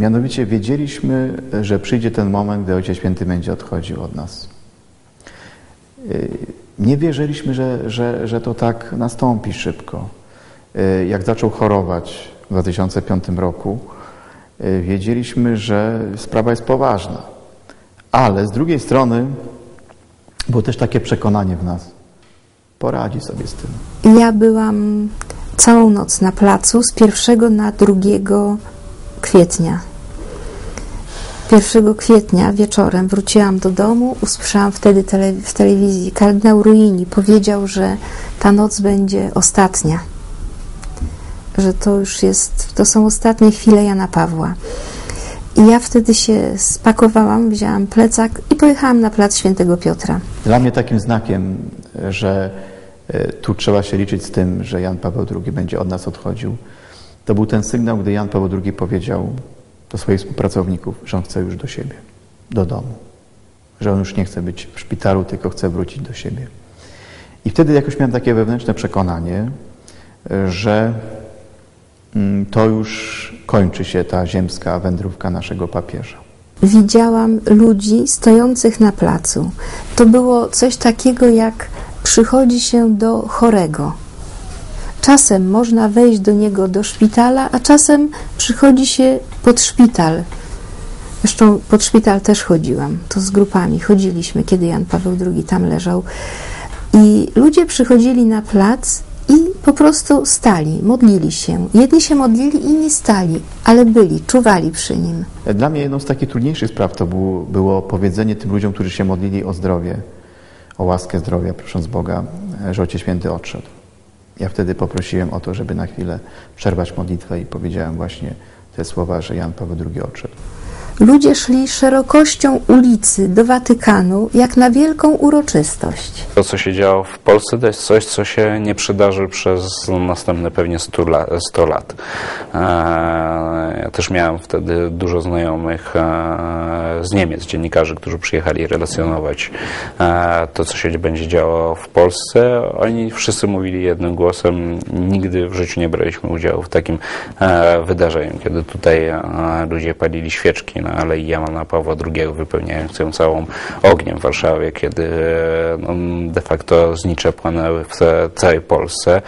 mianowicie wiedzieliśmy, że przyjdzie ten moment, gdy Ojciec Święty będzie odchodził od nas. Y, nie wierzyliśmy, że, że, że to tak nastąpi szybko. Y, jak zaczął chorować w 2005 roku, y, wiedzieliśmy, że sprawa jest poważna. Ale z drugiej strony było też takie przekonanie w nas. Poradzi sobie z tym. Ja byłam całą noc na placu z 1 na 2 kwietnia. 1 kwietnia wieczorem wróciłam do domu, usłyszałam wtedy tele, w telewizji, kardynał Ruini powiedział, że ta noc będzie ostatnia, że to już jest, to są ostatnie chwile Jana Pawła. I ja wtedy się spakowałam, wzięłam plecak i pojechałam na plac Świętego Piotra. Dla mnie takim znakiem, że e, tu trzeba się liczyć z tym, że Jan Paweł II będzie od nas odchodził, to był ten sygnał, gdy Jan Paweł II powiedział do swoich współpracowników, że on chce już do siebie, do domu. Że on już nie chce być w szpitalu, tylko chce wrócić do siebie. I wtedy jakoś miałem takie wewnętrzne przekonanie, że mm, to już kończy się ta ziemska wędrówka naszego papieża. Widziałam ludzi stojących na placu. To było coś takiego, jak przychodzi się do chorego. Czasem można wejść do niego do szpitala, a czasem przychodzi się pod szpital. Zresztą pod szpital też chodziłam, to z grupami chodziliśmy, kiedy Jan Paweł II tam leżał. I ludzie przychodzili na plac i po prostu stali, modlili się. Jedni się modlili, inni stali, ale byli, czuwali przy nim. Dla mnie jedną z takich trudniejszych spraw to było, było powiedzenie tym ludziom, którzy się modlili o zdrowie, o łaskę zdrowia, prosząc Boga, że Ojciec Święty odszedł. Ja wtedy poprosiłem o to, żeby na chwilę przerwać modlitwę i powiedziałem właśnie te słowa, że Jan Paweł II odszedł. Ludzie szli szerokością ulicy do Watykanu jak na wielką uroczystość. To, co się działo w Polsce, to jest coś, co się nie przydarzy przez następne pewnie 100 lat. 100 lat. Też miałem wtedy dużo znajomych e, z Niemiec, dziennikarzy, którzy przyjechali relacjonować e, to, co się będzie działo w Polsce. Oni wszyscy mówili jednym głosem, nigdy w życiu nie braliśmy udziału w takim e, wydarzeniu, kiedy tutaj ludzie palili świeczki na Alei Jana Pawła II, wypełniając ją całą ogniem w Warszawie, kiedy no, de facto znicze płonęły w całej Polsce.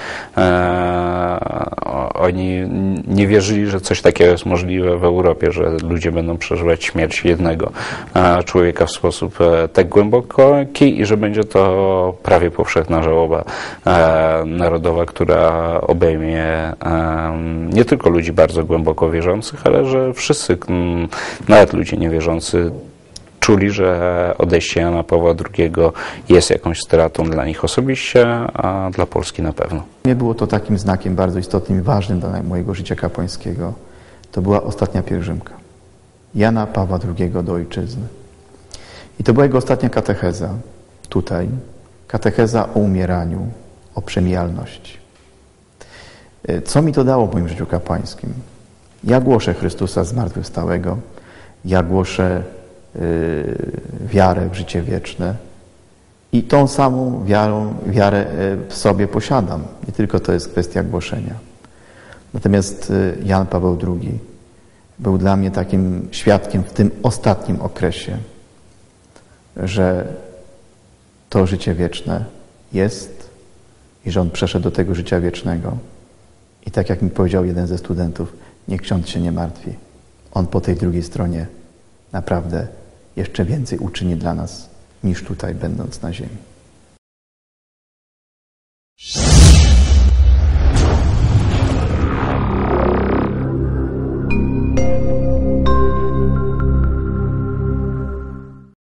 Oni nie wierzyli, że coś takiego jest możliwe w Europie, że ludzie będą przeżywać śmierć jednego człowieka w sposób e, tak głęboki i że będzie to prawie powszechna żałoba e, narodowa, która obejmie e, nie tylko ludzi bardzo głęboko wierzących, ale że wszyscy, nawet ludzie niewierzący, czuli, że odejście Jana Pawła II jest jakąś stratą dla nich osobiście, a dla Polski na pewno. Nie było to takim znakiem bardzo istotnym i ważnym dla mojego życia kapłańskiego. To była ostatnia pielgrzymka Jana Pawła II do ojczyzny. I to była jego ostatnia katecheza tutaj. Katecheza o umieraniu, o przemijalności. Co mi to dało w moim życiu kapłańskim? Ja głoszę Chrystusa zmartwychwstałego, ja głoszę Y, wiarę w życie wieczne. I tą samą wiarą, wiarę y, w sobie posiadam. Nie tylko to jest kwestia głoszenia. Natomiast y, Jan Paweł II był dla mnie takim świadkiem w tym ostatnim okresie, że to życie wieczne jest i że on przeszedł do tego życia wiecznego. I tak jak mi powiedział jeden ze studentów, niech ksiądz się nie martwi. On po tej drugiej stronie naprawdę jeszcze więcej uczyni dla nas niż tutaj, będąc na ziemi.